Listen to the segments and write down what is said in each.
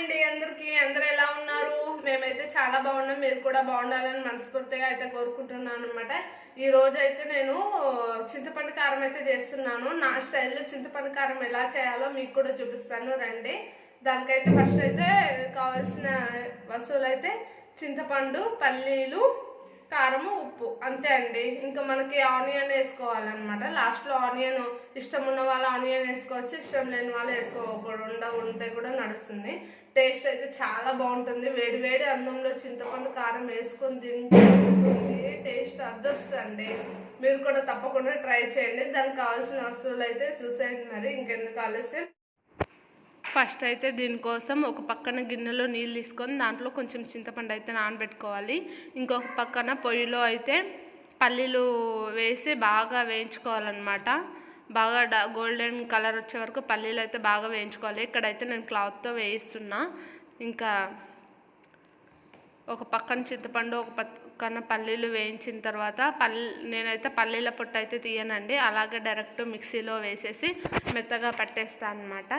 అండి అందరికి. అందరు ఎలా ఉన్నారు? మేమైతే చాలా బాగున్నాం. మీరు కూడా బాగుండాలని మనస్ఫూర్తిగా అయితే కోరుకుంటున్నాను అనమాట ఈ రోజు అయితే నేను చింతపండు కారం అయితే చేస్తున్నాను. నా స్టైల్లో చింతపండు కారం ఎలా చేయాలో మీకు కూడా చూపిస్తాను. రండి. దానికైతే ఫస్ట్ అయితే కావాల్సిన వస్తువులు అయితే చింతపండు పల్లీలు కారము ఉప్పు. అంతే అండి. ఇంకా మనకి ఆనియన్ వేసుకోవాలన్నమాట. లాస్ట్లో ఆనియన్ ఇష్టం ఉన్న వాళ్ళు ఆనియన్ వేసుకోవచ్చు ఇష్టం లేని వాళ్ళు వేసుకోకుండా ఉంటే కూడా నడుస్తుంది. టేస్ట్ అయితే చాలా బాగుంటుంది. వేడి వేడి అన్నంలో చింతపండు కారం వేసుకొని తింటే టేస్ట్ అద్దొస్తుంది మీరు కూడా తప్పకుండా ట్రై చేయండి. దానికి కావాల్సిన వస్తువులు అయితే చూసేయండి మరి. ఇంకెందుకు ఆలస్యం? ఫస్ట్ అయితే దీనికోసం ఒక పక్కన గిన్నెలో నీళ్ళు తీసుకొని దాంట్లో కొంచెం చింతపండు అయితే నానబెట్టుకోవాలి. ఇంకొక పక్కన పొయ్యిలో అయితే పల్లీలు వేసి బాగా వేయించుకోవాలన్నమాట. బాగా గోల్డెన్ కలర్ వచ్చే వరకు పల్లీలు అయితే బాగా వేయించుకోవాలి. ఇక్కడైతే నేను క్లాత్తో వేయిస్తున్నా. ఇంకా ఒక పక్కన చింతపండు ఒక పక్కన పల్లీలు వేయించిన తర్వాత పల్లి నేనైతే పల్లీల పొట్టు అయితే తీయనండి. అలాగే డైరెక్ట్ మిక్సీలో వేసేసి మెత్తగా పట్టేస్తాను అనమాట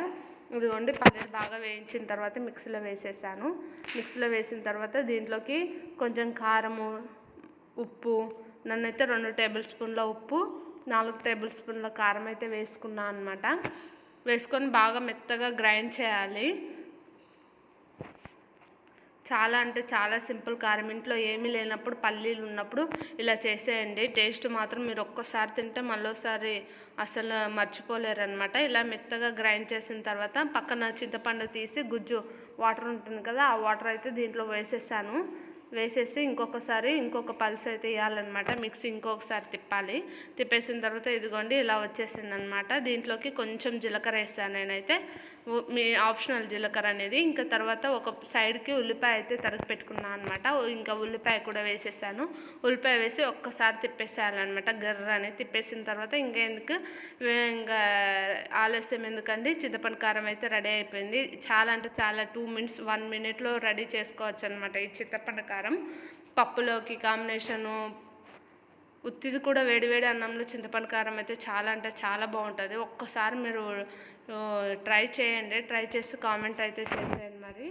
ఇదిగోండి పల్లీలు బాగా వేయించిన తర్వాత మిక్సీలో వేసేసాను. మిక్సీలో వేసిన తర్వాత దీంట్లోకి కొంచెం కారము ఉప్పు నన్నైతే రెండు టేబుల్ స్పూన్ల ఉప్పు నాలుగు టేబుల్ స్పూన్ల కారం అయితే వేసుకున్నాను అనమాట వేసుకొని బాగా మెత్తగా గ్రైండ్ చేయాలి. చాలా అంటే చాలా సింపుల్ కారం. ఇంట్లో ఏమీ లేనప్పుడు పల్లీలు ఉన్నప్పుడు ఇలా చేసేయండి. టేస్ట్ మాత్రం మీరు ఒక్కసారి తింటే మళ్ళీసారి అసలు మర్చిపోలేరనమాట ఇలా మెత్తగా గ్రైండ్ చేసిన తర్వాత పక్కన చింతపండు తీసి గుజ్జు వాటర్ ఉంటుంది కదా ఆ వాటర్ అయితే దీంట్లో వేసేసాను. వేసేసి ఇంకొకసారి ఇంకొక పల్స్ అయితే వేయాలన్నమాట మిక్సీ ఇంకొకసారి తిప్పాలి. తిప్పేసిన తర్వాత ఇదిగోండి ఇలా వచ్చేసింది అనమాట దీంట్లోకి కొంచెం జీలకర్ర వేసాను నేనైతే. మీ ఆప్షనల్ జీలకర్ర అనేది. ఇంకా తర్వాత ఒక సైడ్కి ఉల్లిపాయ అయితే తరిగి పెట్టుకున్నాను అనమాట ఇంకా ఉల్లిపాయ కూడా వేసేసాను. ఉల్లిపాయ వేసి ఒక్కసారి తిప్పేసేయాలన్నమాట. గర్ర అనేది తిప్పేసిన తర్వాత ఇంకా ఎందుకు ఇంకా ఆలస్యం ఎందుకండి? చింతపండు కారం అయితే రెడీ అయిపోయింది. చాలా అంటే చాలా టూ మినిట్స్ వన్ మినిట్లో రెడీ చేసుకోవచ్చు అనమాట ఈ చింతపండు కారం పప్పులోకి కాంబినేషను ఉత్తిది కూడా వేడివేడి అన్నంలో చింతపండు కారం అయితే చాలా అంటే చాలా బాగుంటుంది. ఒక్కసారి మీరు ట్రై చేయండి. ట్రై చేసి కామెంట్ అయితే చేసేయండి మరి.